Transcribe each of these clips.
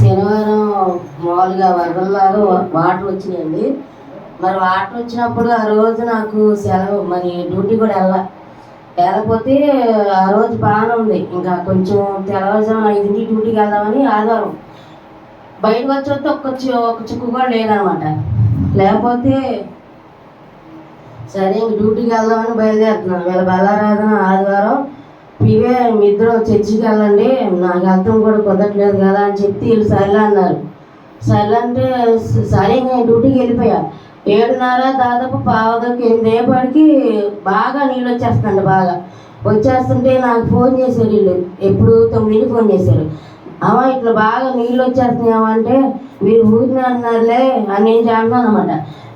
శనివారం మామూలుగా వరదల్లాగా వాటర్ వచ్చినాయండి. మరి వాటర్ వచ్చినప్పుడు ఆ రోజు నాకు సెలవు మరి డ్యూటీ కూడా వెళ్ళ వెళ్ళకపోతే ఆ రోజు బాగానే ఉంది. ఇంకా కొంచెం తెల్లవారుజామున ఐదింటికి డ్యూటీకి వెళ్దామని ఆదివారం బయటకు వచ్చేస్తే ఒక ఒక్క చి- చుక్కు కూడా లేదనమాట. లేకపోతే సరే ఇంక డ్యూటీకి వెళ్దామని బయలుదేరుతున్నాను. వీళ్ళ బలారాధన ఆదివారం ఇవే మీ ఇద్దరు చర్చికి వెళ్ళండి నాకు అర్థం కూడా కుదరట్లేదు కదా అని చెప్తే వీళ్ళు సర్లే అన్నారు. సర్లే అంటే సరే నేను డ్యూటీకి వెళ్ళిపోయా. ఏడున్నర దాదాపు పావుదకి ఎనిమిది బాగా నీళ్ళు వచ్చేస్తాండి బాగా. వచ్చేస్తుంటే నాకు ఫోన్ చేశారు వీళ్ళు. ఎప్పుడు తొమ్మిదిని ఫోన్ చేశారు. అమ్మ ఇట్లా బాగా నీళ్ళు వచ్చేస్తున్నాయమ్మా అంటే మీరు ఊరిని అన్నారులే అని నేను చేస్తున్నాను అనమాట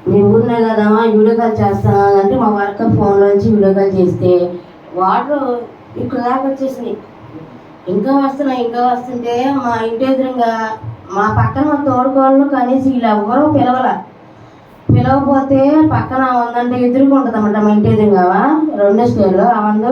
మీ ఊరినే కదమ్మా వీడియో కాల్ చేస్తాను అంటే మా వర్కర్ ఫోన్లోంచి వీడియో కాల్ చేస్తే వాటర్ ఇక్కడ దాకా వచ్చేసినాయి ఇంకా వస్తున్నాయి ఇంకా వస్తుంటే మా ఇంటి ఎదురుగా మా పక్కన మా తోడుకోళ్ళు కనీసం ఇలా ఎవ్వరూ పిలవల. పిలవకపోతే పక్కన ఉందంటే ఎదురుగా ఉంటుంది అన్నమాట మా ఇంటి ఎదురుగా రెండో స్టేర్లో అవందు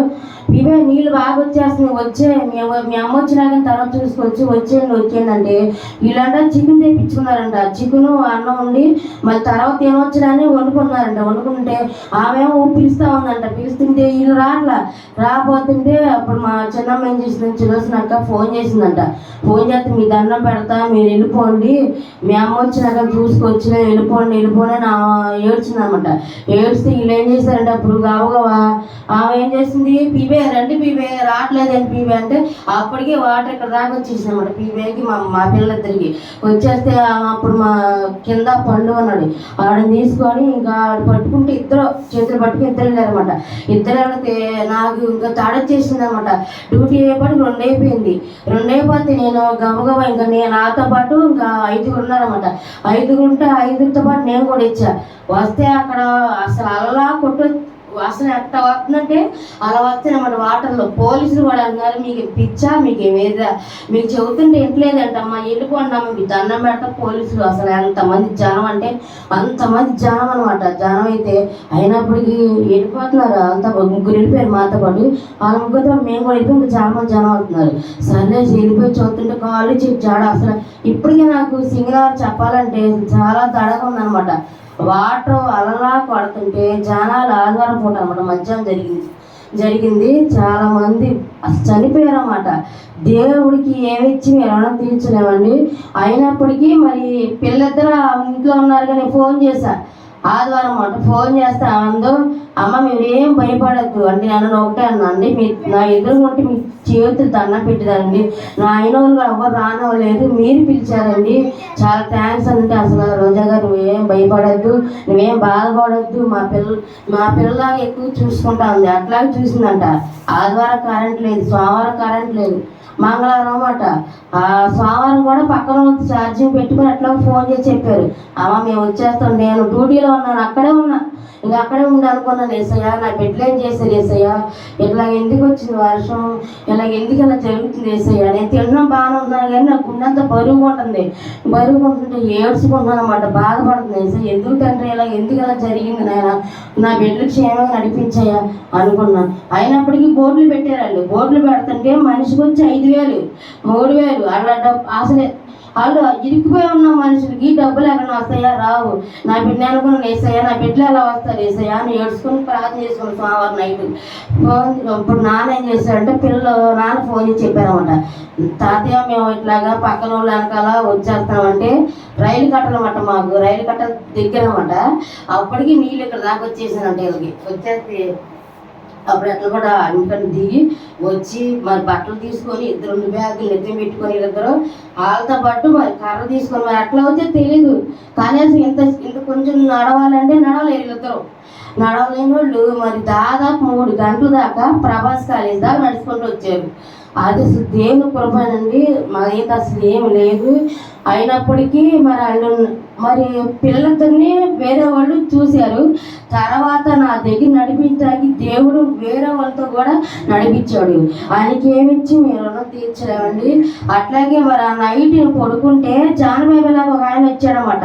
ఇవే నీళ్ళు బాగా వచ్చేస్తున్నాయి. వచ్చే మేము అమ్మ మీ అమ్మ వచ్చినాక తర్వాత చూసుకొచ్చి వచ్చేయండి వచ్చేయండి అంటే వీళ్ళంట చికెన్ తెప్పించుకున్నారంట. చికెన్ అన్నం ఉండి మళ్ళీ తర్వాత ఏమొచ్చినా వండుకున్నారంట. వండుకుంటే ఆమె పిలుస్తా ఉందంట. పిలుస్తుంటే వీళ్ళు రాట్లా. రాపోతుంటే అప్పుడు మా చిన్నమ్మ ఏం చేసింది? చిన్నసినాక ఫోన్ చేసిందంట. ఫోన్ చేస్తే మీ దండం పెడతా మీరు వెళ్ళిపోండి. మీ అమ్మ వచ్చినాక చూసుకొచ్చిన వెళ్ళిపోండి వెళ్ళిపోండి నా ఏడ్చిందనమాట. అనమాట వీళ్ళు ఏం చేశారంటే? అప్పుడు గావగవా ఆమె ఏం చేసింది? ఇవే రండి పీవే రావట్లేదండి పీవే అంటే అప్పటికే వాటర్ ఇక్కడ దాకా వచ్చేసింది అనమాట పీవేకి మా మా పిల్లలిద్దరికి. వచ్చేస్తే అప్పుడు మా కింద పండు అన్నాడు. ఆడని తీసుకొని ఇంకా ఆడు పట్టుకుంటే ఇద్దరు చేతులు పట్టుకుని ఇద్దరు వెళ్ళారనమాట ఇద్దరు వెళ్తే నాకు ఇంకా తాడొచ్చేసింది అనమాట డ్యూటీ అయ్యేపాటికి రెండు అయిపోయింది రెండు అయిపోతే నేను గబగబా ఇంకా నేను నాతో పాటు ఇంకా ఐదుగురు ఉన్నారనమాట ఐదుగురు ఉంటే ఐదుగురితో పాటు నేను కూడా ఇచ్చా వస్తే అక్కడ అసలు అలా కొట్టు అసలు ఎట్లా వస్తుందంటే అలా వస్తాయన్నమాట వాటర్లో పోలీసులు కూడా అన్నారు మీకు పిచ్చా మీకు ఏమేదా మీకు చెబుతుంటే ఇంట్లేదంటమ్మా వెళ్ళిపోండి అమ్మ మీకు దండం పెడతా పోలీసులు అసలు ఎంతమంది జనం అంటే అంతమంది జనం అనమాట జనం అయితే అయినప్పటికీ వెళ్ళిపోతున్నారు? అంత ముగ్గురు వెళ్ళిపోయారు మాతో పాటు. వాళ్ళ ముగ్గురితో మేము కూడా వెళ్ళిపోయి ఇంకా చాలా మంది జనం అవుతున్నారు. సరే వెళ్ళిపోయి చూస్తుంటే కాళ్ళు చెప్పి జాడ. అసలు ఇప్పటికీ నాకు సింగర్ చెప్పాలంటే చాలా తడగా ఉందన్నమాట. వాటర్ అలలా పడుతుంటే జనాలు ఆదివారం పూట అనమాట మధ్యాహ్నం జరిగింది. జరిగింది. చాలా మంది అసలు చనిపోయారు అన్నమాట దేవుడికి ఏమిచ్చి మీరు తీర్చలేమండి. అయినప్పటికీ మరి పిల్లలిద్దరు ఇంట్లో ఉన్నారు కానీ ఫోన్ చేశా. ఆదివారం అన్నమాట ఫోన్ చేస్తే అందు అమ్మ మీరు ఏం భయపడద్దు. అంటే నన్ను ఒకటే అన్నండి అండి మీ నా ఎదురు ఉంటే మీ చేతులు దండం పెట్టారండి నా అయిన వాళ్ళు ఎవరు రానవ్వలేదు. మీరు పిలిచారండి. చాలా థ్యాంక్స్ అంటే అసలు రోజా గారు నువ్వేం భయపడద్దు నువ్వేం బాధపడద్దు. మా పిల్ల మా పిల్లలాగా ఎక్కువ చూసుకుంటా ఉంది. అట్లాగే చూసిందంట. ఆదివారం కరెంట్ లేదు సోమవారం కరెంట్ లేదు. మంగళవారం అన్నమాట ఆ సోమవారం కూడా పక్కన ఛార్జింగ్ పెట్టుకుని అట్లా ఫోన్ చేసి చెప్పారు. అమ్మ మేము వచ్చేస్తాం. నేను డ్యూటీలో ఉన్నాను. అక్కడే ఉన్నా. ఇంకా అక్కడే ఉండి అనుకున్నాను ఏసయ్య నా బిడ్డలేం చేశారు? ఏసయ్య ఇట్లా ఎందుకు వచ్చింది వర్షం? ఇలా ఎందుకు ఇలా జరుగుతుంది ఏసయ్య? నేను తినడం బాగానే ఉన్నాను కానీ నాకు ఉన్నంత బరువు ఉంటుంది. బరువు ఉంటుంటే ఏడ్చుకుంటున్నాను అనమాట బాధపడుతుంది ఏసయ్య ఎందుకు తండ్రి ఇలా ఎందుకు ఇలా జరిగింది నాయన? నా బిడ్డలు క్షేమంగా నడిపించాయా అనుకున్నా. అయినప్పటికీ బోర్డులు పెట్టారు బోర్డులు పెడుతుంటే మనిషికి వచ్చి ఐదు వేలు మూడు వేలు అట్లా అసలే వాళ్ళు ఇరుక్కుపోయి ఉన్న మనుషులకి డబ్బులు ఎక్కడ వస్తాయా? రావు. నా బిడ్డ అనుకున్నాను వేసాయా నా బిడ్డలు ఎలా వస్తారు వేసాయా అని ఏడుచుకుని ప్రార్థన చేసుకుని సోమవారం నైట్. ఫోన్ ఇప్పుడు నాన్న ఏం చేశాడంటే పిల్లలు నాన్న ఫోన్ చేసి చెప్పారనమాట తాతయ్య మేము ఇట్లాగా పక్కన వాళ్ళ వెనకాల వచ్చేస్తామంటే రైలు కట్టనమాట మాకు రైలు కట్ట దగ్గర అనమాట అప్పటికి నీళ్ళు ఇక్కడ దాకా వచ్చేసానంటే వీళ్ళకి వచ్చేస్తే అప్పుడు అట్లా కూడా అందుకని దిగి వచ్చి మరి బట్టలు తీసుకొని ఇద్దరు రెండు బ్యాగులు నెత్తి పెట్టుకొని ఇద్దరు వాళ్ళతో పాటు మరి కర్ర తీసుకొని మరి అట్లా అవుతే తెలియదు కనీసం ఇంత ఇంత కొంచెం నడవాలంటే నడవలేరు వీళ్ళిద్దరు. నడవలేని వాళ్ళు మరి దాదాపు మూడు గంటల దాకా ప్రభాస్ కాలేజ్ దాకా నడుచుకుంటూ వచ్చారు. అది అసలు దేవుని కృపనండి మాదైతే అసలు ఏం లేదు. అయినప్పటికీ మరి వాళ్ళు మరి పిల్లలతోనే వేరే వాళ్ళు చూశారు. తర్వాత నా దగ్గర నడిపించడానికి దేవుడు వేరే వాళ్ళతో కూడా నడిపించాడు. ఆయనకి ఏమిచ్చి మీరు రుణం తీర్చలేమండి. అట్లాగే మరి ఆ నైట్ పడుకుంటే జానబాబాలాగా ఒక ఆయన వచ్చాడనమాట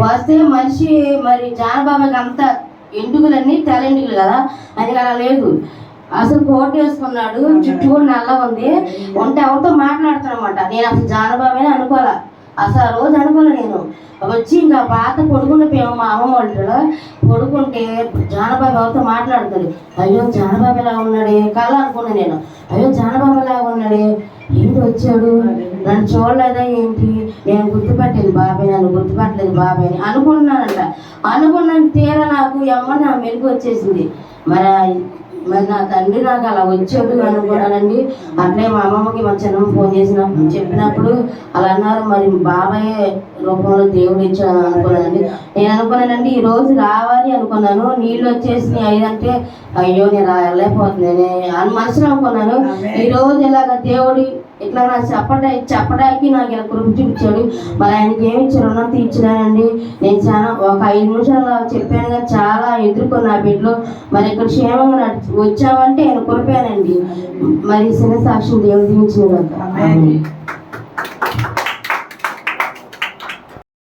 వస్తే మనిషి మరి జానబాబాకి అంతా ఎండుకలన్నీ తెల ఎండుకలు కదా? అది అలా లేదు. అసలు కోట్ వేసుకున్నాడు చుట్టూ కూడా నల్ల ఉంది. ఉంటే ఎవరితో మాట్లాడుతున్నమాట. నేను అసలు జానబాబే అనుకోలే. అసలు ఆ రోజు అనుకోలే నేను. వచ్చి ఇంకా పాత పడుకున్న మా అమ్మ వాళ్ళు పడుకుంటే జానబాబు ఎవరితో మాట్లాడుతుంది అయ్యో జానబాబు ఎలా ఉన్నాడే? కళ్ళ అనుకున్నా నేను. అయ్యో జానబాబు ఎలా ఉన్నాడే? ఏంటి వచ్చాడు? నన్ను చూడలేదా ఏంటి? నేను గుర్తుపట్టేది బాబాయ్ నన్ను గుర్తుపట్టలేదు బాబాయ్ అని అనుకున్నానంట అనుకున్నాను తీరా నాకు ఎమ్మ నా మెరుగు వచ్చేసింది. మరి మరి నా తండ్రి నాకు అలా వచ్చాడు అనుకున్నానండి అట్లే మా అమ్మమ్మకి మా చిన్నమ్మ ఫోన్ చేసినప్పుడు చెప్పినప్పుడు అలా అన్నారు. మరి బాబాయ్ రూపంలో దేవుడు ఇచ్చాడు అనుకున్నానండి నేను అనుకున్నానండి ఈ రోజు రావాలి అనుకున్నాను. నీళ్ళు వచ్చేసి ఐదంటే అయ్యో నేను వెళ్ళలేకపోతున్నాను. అని మనసులో అనుకున్నాను ఈ రోజు ఇలాగ దేవుడు ఇట్లా నాకు చెప్పడా చెప్పడానికి నాకు ఇలా కృప చూపించాడు. మరి ఆయనకి ఏమి ఇచ్చారు? రుణం తీర్చినానండి నేను చాలా ఒక ఐదు నిమిషాలు చెప్పాను కానీ చాలా ఎదుర్కొన్న ఆ బిడ్డలో. మరి ఇక్కడ క్షేమంగా నడిచి వచ్చామంటే ఆయన కృపేనండి. మరి చిన్న సాక్ష్యం దేవుడు దీవించిన.